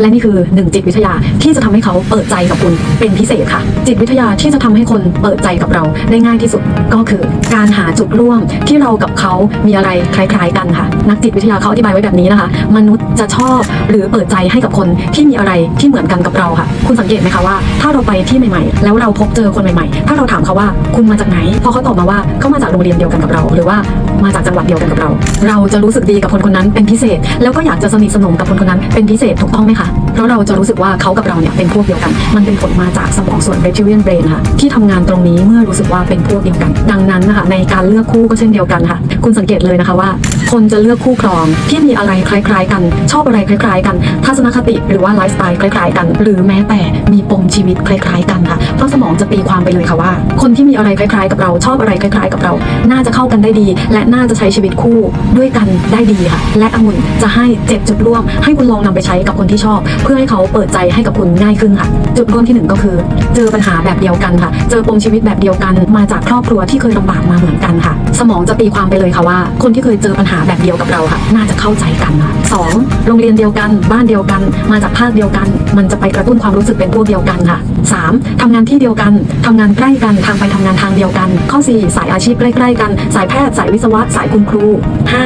และนี่คือหนึ่งจิตวิทยาที่จะทำให้เขาเปิดใจกับคุณเป็นพิเศษค่ะ จิตวิทยาที่จะทำให้คนเปิดใจกับเราได้ง่ายที่สุดก็คือ การหาจุดร่วมที่เรากับเขามีอะไรคล้ายๆกันค่ะ นักจิตวิทยาเขาอธิบายไว้แบบนี้นะคะ มนุษย์จะชอบหรือเปิดใจให้กับคนที่มีอะไรที่เหมือนกันกับเราค่ะ คุณสังเกตไหมคะว่า ถ้าเราไปที่ใหม่ๆ แล้วเราพบเจอคนใหม่ๆ ถ้าเราถามเขาว่าคุณมาจากไหนพอเขาตอบมาว่าเขามาจากโรงเรียนเดียวกันกับเรา หรือว่า มาจากจังหวัดเดียวกันกับเรา เราจะรู้สึกดีกับคนคนนั้นเป็นพิเศษ แล้วก็อยากจะสนิทสนมกับคนคนนั้นเป็นพิเศษถูกต้องไหมคะ เพราะเราจะรู้สึกว่าเขากับเราเนี่ยเป็นพวกเดียวกัน มันเป็นผลมาจากสมองส่วน reptilian brain ค่ะที่ทำงานตรงนี้เมื่อรู้สึกว่าเป็นพวกเดียวกัน ดังนั้นนะคะในการเลือกคู่ก็เช่นเดียวกันค่ะ คุณสังเกตเลยนะคะว่า คนจะเลือกคู่ครองที่มีอะไรคล้าย ๆ กัน ชอบอะไรคล้ายๆ กัน ทัศนคติหรือว่าไลฟ์สไตล์คล้ายๆ กัน หรือแม้แต่มีปมชีวิตคล้าย ๆ กันค่ะเพราะสมองจะตีความไปเลยค่ะว่า คนที่มีอะไรคล้ายๆ กับเราชอบอะไรคล้าย ๆ กับเรา น่าจะเข้ากันได้ดีและน่าจะใช้ชีวิตคู่ด้วยกันได้ดีค่ะ และองุ่นจะให้เจ็ดจุดร่วม ให้คุณลองนำไปใช้กับคนที่ชอบ เพื่อให้เขาเปิดใจให้กับคุณง่ายขึ้นค่ะ จุดร่วมที่หนึ่งก็คือ เจอปัญหาแบบเดียวกันค่ะ เจอปมชีวิตแบบเดียวกัน มาจากครอบครัวที่เคยลำบากมาเหมือนกันค่ะ สมองจะตีความไปเลยค่ะว่า คนที่เคยเจอปัญหาแบบเดียวกับเราค่ะ น่าจะเข้าใจกันค่ะสองโรงเรียนเดียวกัน บ้านเดียวกัน มาจากภาคเดียวกัน มันจะไปกระตุ้นความรู้สึกเป็นพวกเดียวกันค่ะสามทำงานที่เดียวกันทำงานใกล้กัน ทางไปทำงานทางเดียวกัน ข้อสี่สายอาชีพใกล้ๆกัน สายแพทย์ สายวิศวะ สายคุณครูห้า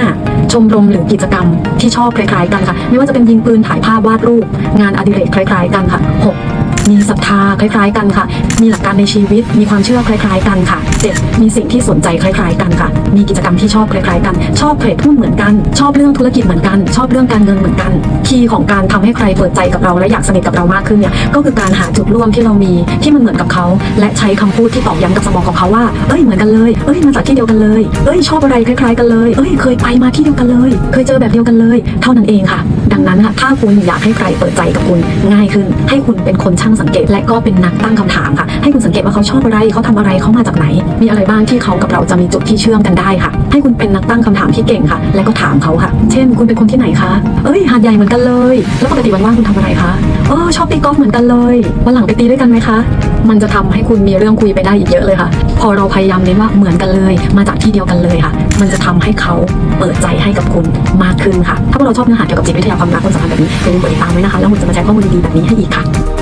ชมรมหรือกิจกรรมที่ชอบคล้ายๆกันค่ะ ไม่ว่าจะเป็นยิงปืน ถ่ายภาพ วาดรูป งานอดิเรกคล้ายๆกันค่ะหก มีศรัทธาคล้าย ๆ กันค่ะ มีหลักการในชีวิต มีความเชื่อคล้าย ๆ กันค่ะ 7. มีสิ่งที่สนใจคล้าย ๆ กันค่ะ มีกิจกรรมที่ชอบคล้าย ๆ กัน ชอบเทรดหุ้นเหมือนกัน ชอบเรื่องธุรกิจเหมือนกัน ชอบเรื่องการเงินเหมือนกัน คีย์ของการทำให้ใครเปิดใจกับเราและอยากสนิทกับเรามากขึ้นเนี่ย ก็คือการหาจุดร่วมที่เรามีที่มันเหมือนกับเขา และใช้คำพูดที่ตอกย้ำกับสมองของเขาว่า เอ้ยเหมือนกันเลย เอ้ยมาจากที่เดียวกันเลย เอ้ยชอบอะไรคล้าย ๆ กันเลย เอ้ยเคยไปมาที่เดียวกันเลย เคยเจอแบบเดียวกันเลย เท่านั้นเองค่ะ นั้นค่ะถ้าคุณอยากให้ใครเปิดใจกับคุณง่ายขึ้น ให้คุณเป็นคนช่างสังเกต และก็เป็นนักตั้งคำถามค่ะ ให้คุณสังเกตว่าเขาชอบอะไรเขาทำอะไรเขามาจากไหน มีอะไรบ้างที่เขากับเราจะมีจุดที่เชื่อมกันได้ค่ะ ให้คุณเป็นนักตั้งคำถามที่เก่งค่ะ และก็ถามเขาค่ะ เช่น คุณเป็นคนที่ไหนคะเอ้ยหาดใหญ่เหมือนกันเลย แล้วปกติวันว่างคุณทำอะไรคะเออชอบตีกอล์ฟเหมือนกันเลยวันหลังไปตีด้วยกันไหมคะมันจะทำให้คุณมีเรื่องคุยไปได้อีกเยอะเลยค่ะ พอเราพยายามเน้นว่าเหมือนกันเลย มาจากที่เดียวกันเลยค่ะ มันจะทำให้เขาเปิดใจให้กับคุณมากขึ้นค่ะ ถ้าพวกเราชอบเนื้อหาเกี่ยวกับจิตวิทยาความรักคนสัมพันธ์แบบนี้อย่าลืมกดติดตามไว้นะคะ แล้วผมจะมาแชร์ข้อมูลดีๆแบบนี้ให้อีกค่ะ